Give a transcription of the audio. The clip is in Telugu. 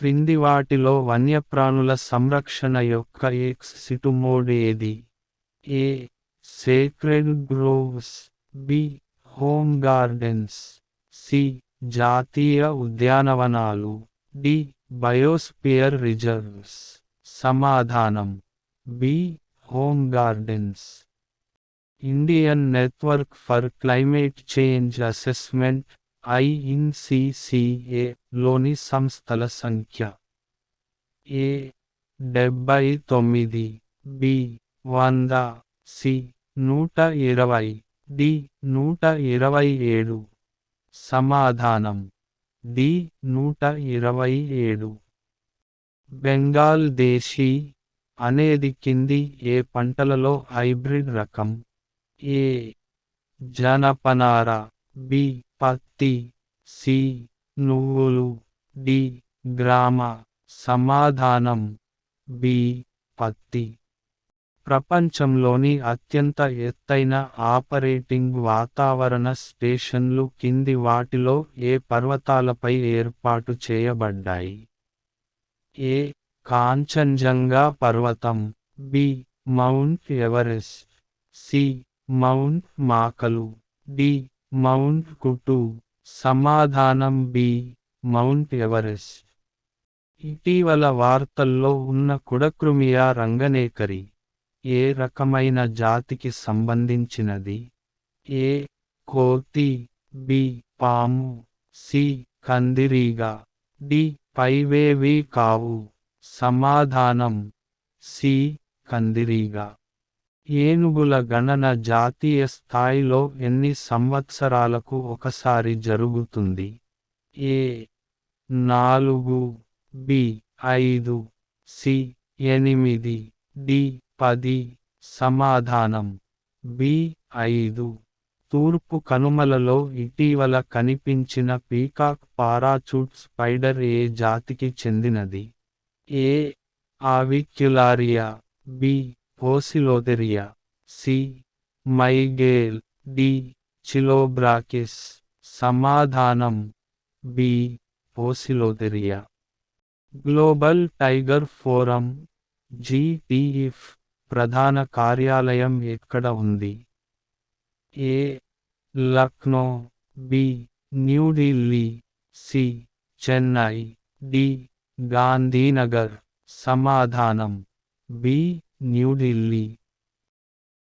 క్రింది వాటిలో వన్యప్రాణుల సంరక్షణ యొక్క ఎక్స్ సిటుమోడ్ ఏది? A. Sacred groves B home gardens C జాతీయ ఉద్యానవనాలు. డి బయోస్పియర్ రిజర్వ్స్ సమాధానం. B home gardens Indian network for climate change assessment INCCA లోని సంస్థల సంఖ్య. ఏ డెబ్బై తొమ్మిది బి వంద సి నూట ఇరవై డి నూట ఇరవై ఏడు. సమాధానం. డి నూట ఇరవై ఏడు. బెంగాల్ దేశీ అనేది కింది ఏ పంటలలో హైబ్రిడ్ రకం? ఏ జనపనార బి పత్తి సి నువ్వులు డి గ్రామ సమాధానం బి పత్తి. ప్రపంచంలోని అత్యంత ఎత్తైన ఆపరేటింగ్ వాతావరణ స్టేషన్లు కింది వాటిలో ఏ పర్వతాలపై ఏర్పాటు చేయబడ్డాయి? ఏ కాంచన్జంగా పర్వతం B mount Everest C mount Makalu D mount K two సమాధానం బి మౌంట్ ఎవరెస్ట్. ఇటీవల వార్తల్లో ఉన్న కుడక్రుమియా రంగనేకరి ఏ రకమైన జాతికి సంబంధించినది? ఏ కోతి బి పాము సి కందిరీగా డి పైవేవి కావు సమాధానం సి కందిరీగా. ఏనుగుల గణన జాతీయ స్థాయిలో ఎన్ని సంవత్సరాలకు ఒకసారి జరుగుతుంది? ఏ. నాలుగు బి. ఐదు సి. ఎనిమిది డి. పది. సమాధానం. బి. ఐదు. తూర్పు కనుమలలో ఇటీవల కనిపించిన పీకాక్ పారాచూట్ స్పైడర్ ఏ జాతికి చెందినది? A. Avicularia B. Poecilotheria C Mygale D Chilobrachys సమాధానం B Poecilotheria global tiger forum GTF ప్రధాన కార్యాలయం ఎక్కడ ఉంది A Lucknow B New Delhi C Chennai D Gandhinagar సమాధానం బి న్యూఢిల్లీ